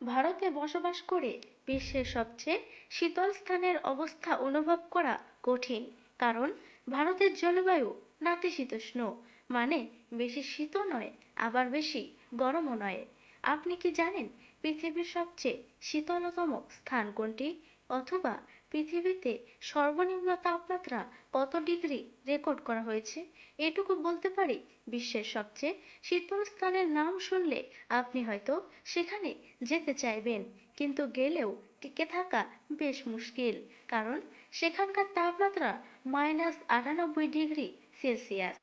ভারতে বসবাস করে বিশ্বের সবচেয়ে শীতল স্থানের অবস্থা অনুভব করা কঠিন। কারণ, ভারতের জলবায়ু নাতিশীতোষ্ণ মানে বেশি শীতও নয়, আবার বেশি গরমও নয়। আপনি কি জানেন পৃথিবীর সবচেয়ে শীতলতম স্থান কোনটি? অথবা পৃথিবীতে সর্বনিম্ন তাপমাত্রা কত ডিগ্রি রেকর্ড করা হয়েছে? এটুকু বলতে পারি বিশ্বের সবচেয়ে শীতল স্থানের নাম শুনলে আপনি হয়তো সেখানে যেতে চাইবেন, কিন্তু গেলেও টিকে থাকা বেশ মুশকিল, কারণ সেখানকার তাপমাত্রা মাইনাস আটানব্বই ডিগ্রি সেলসিয়াস।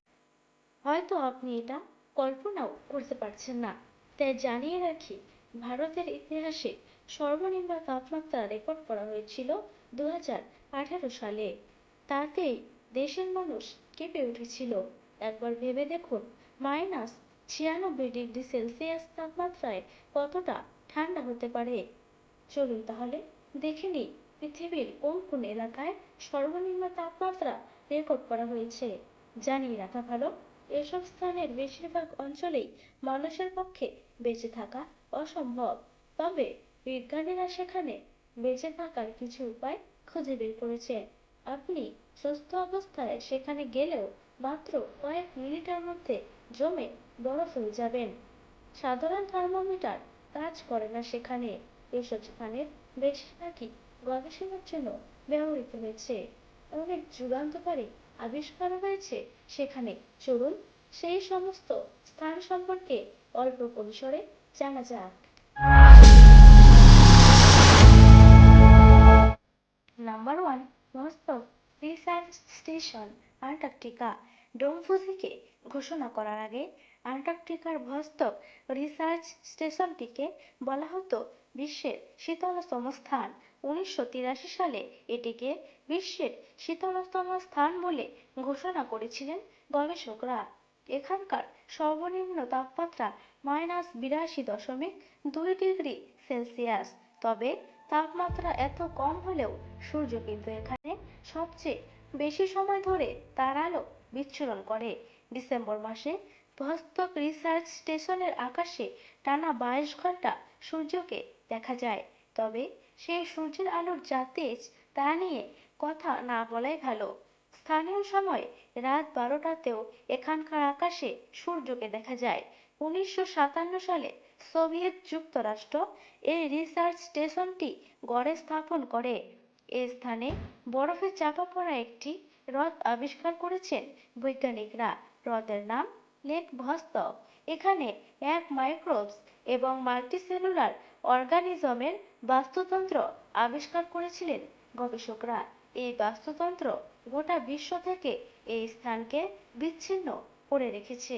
হয়তো আপনি এটা কল্পনাও করতে পারছেন না। তাই জানিয়ে রাখি, ভারতের ইতিহাসে সর্বনিম্ন তাপমাত্রা রেকর্ড করা হয়েছিল দু সালে। তাতেই দেশের মানুষ কেঁপে উঠেছিল। একবার ভেবে দেখুন, মাইনাস ছিয়ানব্বই ডিগ্রি সেলসিয়াস তাপমাত্রায় কতটা ঠান্ডা হতে পারে। চলুন তাহলে দেখে নিই পৃথিবীর কোন কোন এলাকায় সর্বনিম্ন তাপমাত্রা রেকর্ড করা হয়েছে। জানিয়ে রাখা ভালো, এসব স্থানের বেশিরভাগ অঞ্চলেই মানুষের পক্ষে বেঁচে থাকা অসম্ভব। তবে বিজ্ঞানীরা সেখানে বেঁচে থাকার কিছু উপায় খুঁজে বের করেছেন। আপনি সুস্থ অবস্থায় সেখানে গেলেও মাত্র কয়েক মিনিটের মধ্যে জমে বরফ হয়ে যাবেন। সাধারণ থার্মোমিটার কাজ করে না সেখানে। এসব স্থানের বেশিরভাগই গবেষণার জন্য ব্যবহৃত হয়েছে। অনেক যুগান্তকারী আবিষ্কার হয়েছে সেখানে। চলুন সেই সমস্ত স্থান সম্পর্কে অল্প পরিসরে জানা যাক। Number one Vostok research station Antarctica ডোমফুজিকে ঘোষণা করার আগে আন্টার্কটিকার ভস্তক রিসার্চ স্টেশনটিকে বলা হতো বিশ্বের শীতলতম স্থান। উনিশশো তিরাশি সালে এটিকে বিশ্বের শীতলতম স্থান বলে ঘোষণা করেছিলেন গবেষকরা। এখানকার সর্বনিম্ন তাপমাত্রা মাইনাস বিরাশি দশমিক দুই ডিগ্রি সেলসিয়াস। তবে তাপমাত্রা এত কম হলেও সূর্য কিন্তু এখানে সবচেয়ে বেশি সময় ধরে তার আলো বিচ্ছুরণ করে। ডিসেম্বর মাসে ভস্তক রিসার্চ স্টেশনের আকাশে টানা বাইশ ঘণ্টা সূর্যকে দেখা যায়। তবে সেই সূর্যের আলোর যা তেজ, তা নিয়ে কথা না বলাই ভালো। স্থানীয় সময় রাত বারোটাতেও এখানকার আকাশে সূর্যকে দেখা যায়। উনিশশো সাতান্ন সালে সোভিয়েত যুক্তরাষ্ট্র এই রিসার্চ স্টেশনটি গড়ে স্থাপন করে। এ স্থানে বরফে চাপা পড়া একটি হ্রদ আবিষ্কার করেছেন বৈজ্ঞানিকরা। হ্রদের নাম লেক ভস্তক। এখানে এক মাইক্রোবস এবং মাল্টিসেলুলার অর্গানিজমের বাস্তুতন্ত্র আবিষ্কার করেছিলেন গবেষকরা। এই বাস্তুতন্ত্র গোটা বিশ্ব থেকে এই স্থানকে বিচ্ছিন্ন করে রেখেছে।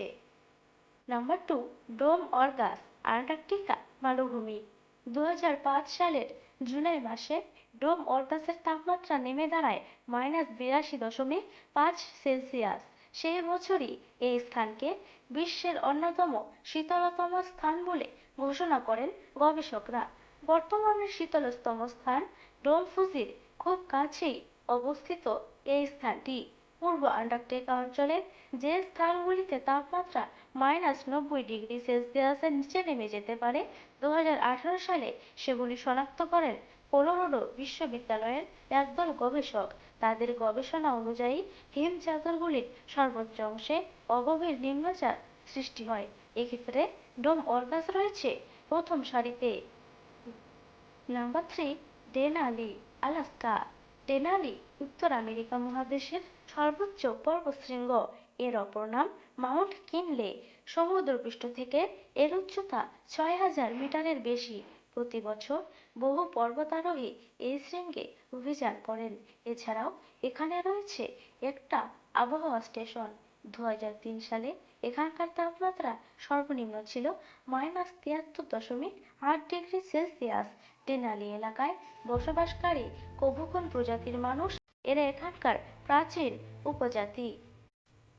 Number two, Dome Argus. Antarctica মালভূমি। দু হাজার পাঁচ সালের জুলাই মাসে ডোম অর্গাসের তাপমাত্রা নেমে দাঁড়ায় মাইনাস বিরাশি দশমিক পাঁচ সেলসিয়াস। সেই বছরই এই স্থানকে বিশ্বের অন্যতম শীতলতম স্থান বলে ঘোষণা করেন গবেষকরা। বর্তমানে শীতলতম স্থান ডোম ফুজির খুব কাছেই অবস্থিত এই স্থানটি। পূর্ব আন্টার্কটিকা অঞ্চলের যে স্থানগুলিতে তাপমাত্রা মাইনাস নব্বই ডিগ্রি সেলসিয়াসের নিচে নেমে যেতে পারে দু হাজার আঠারো সালে সেগুলি শনাক্ত করেন কলোরাডো বিশ্ববিদ্যালয়ের একদল গবেষক। তাদের গবেষণা অনুযায়ী হিম চাদরগুলির সর্বোচ্চ অংশে অগভীর নিম্নচাপ সৃষ্টি হয়। এক্ষেত্রে ডোম অর্গাস রয়েছে প্রথম সারিতে। Number three Denali Alaska. Denali উত্তর আমেরিকা মহাদেশের সর্বোচ্চ পর্বতশৃঙ্গ। এর অপর নাম মাউন্ট কিনলে। সমুদ্রপৃষ্ঠ থেকে এর উচ্চতা ছয় হাজার মিটারের বেশি। প্রতি বছর বহু পর্বতারোহী এই শৃঙ্গে অভিযান করেন। এছাড়াও এখানে রয়েছে একটা আবহাওয়া স্টেশন। দু হাজার তিন সালে এখানকার তাপমাত্রা সর্বনিম্ন ছিল মাইনাস তিয়াত্তর দশমিক আট ডিগ্রি সেলসিয়াস ডেনালি এলাকায় বসবাসকারী কভুকন প্রজাতির মানুষ এরা এখানকার প্রাচীন উপজাতি।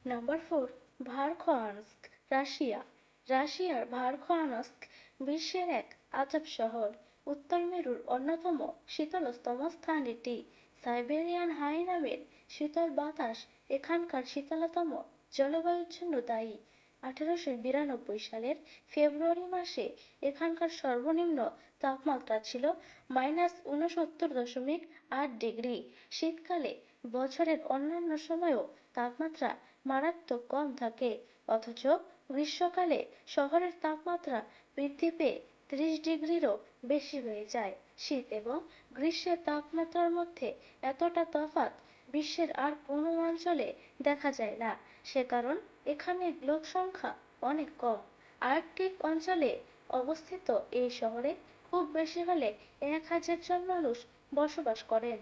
Number four Verkhoyansk, Russia. রাশিয়ার ভারখোয়ানস্ক বিশ্বের এক আজব শহর। উত্তর মেরুর অন্যতম শীতলতম স্থান এটি। সাইবেরিয়ান হাই নামের শীতল বাতাস এখানকার শীতলতম জলবায়ুর জন্য দায়ী আঠারোশো বিরানব্বই সালের ফেব্রুয়ারি মাসে এখানকার সর্বনিম্ন তাপমাত্রা ছিল মাইনাস উনসত্তর দশমিক আট ডিগ্রি শীতকালে বছরের অন্যান্য সময়ও তাপমাত্রা মারাত্মক কম থাকে, অথচ গ্রীষ্মকালে শহরের তাপমাত্রা বৃদ্ধি পেয়ে ত্রিশ ডিগ্রিরও বেশি হয়ে যায়। শীত এবং গ্রীষ্মের তাপমাত্রার মধ্যে এতটা তফাৎ বিশ্বের আর কোনো অঞ্চলে দেখা যায় না। সে কারণ এখানে লোক সংখ্যা অনেক কম। আর্কটিক অঞ্চলে অবস্থিত এই শহরে খুব বেশি হলে এক হাজার জন মানুষ বসবাস করেন।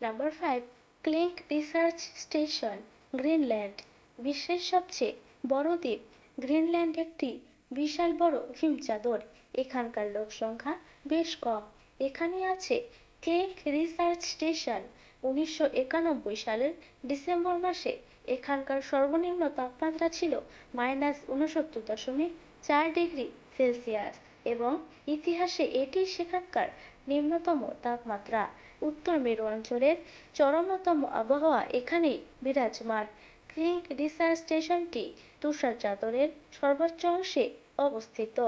Number five Klinck research station Greenland বিশ্বের সবচেয়ে বড় দ্বীপ। গ্রিনল্যান্ড একটি বিশাল বড় হিমচাদর। এখানকার লোক সংখ্যা বেশ কম। এখানে আছে ক্লিঙ্ক রিসার্চ স্টেশন উনিশশো একানব্বই সালের ডিসেম্বর মাসে এখানকার সর্বনিম্ন তাপমাত্রা ছিল মাইনাস ঊনসত্তর দশমিক চার ডিগ্রি সেলসিয়াস এবং ইতিহাসে এটি সেখানকার নিম্নতম তাপমাত্রা। উত্তর মেরু অঞ্চলের চরমতম আবহাওয়া এখানেই বিরাজমান। ক্রিঙ্ক রিসার্চ স্টেশনটি তুষার চাদরের সর্বোচ্চ অংশে অবস্থিত।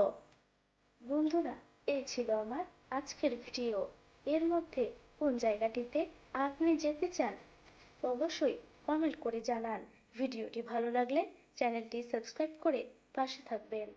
বন্ধুরা এই ছিল আমার আজকের ভিডিও। এর মধ্যে কোন জায়গাটিতে আপনি যেতে চান, অবশ্যই কমেন্ট করে জানান। ভিডিওটি ভালো লাগলে চ্যানেলটি সাবস্ক্রাইব করে পাশে থাকবেন।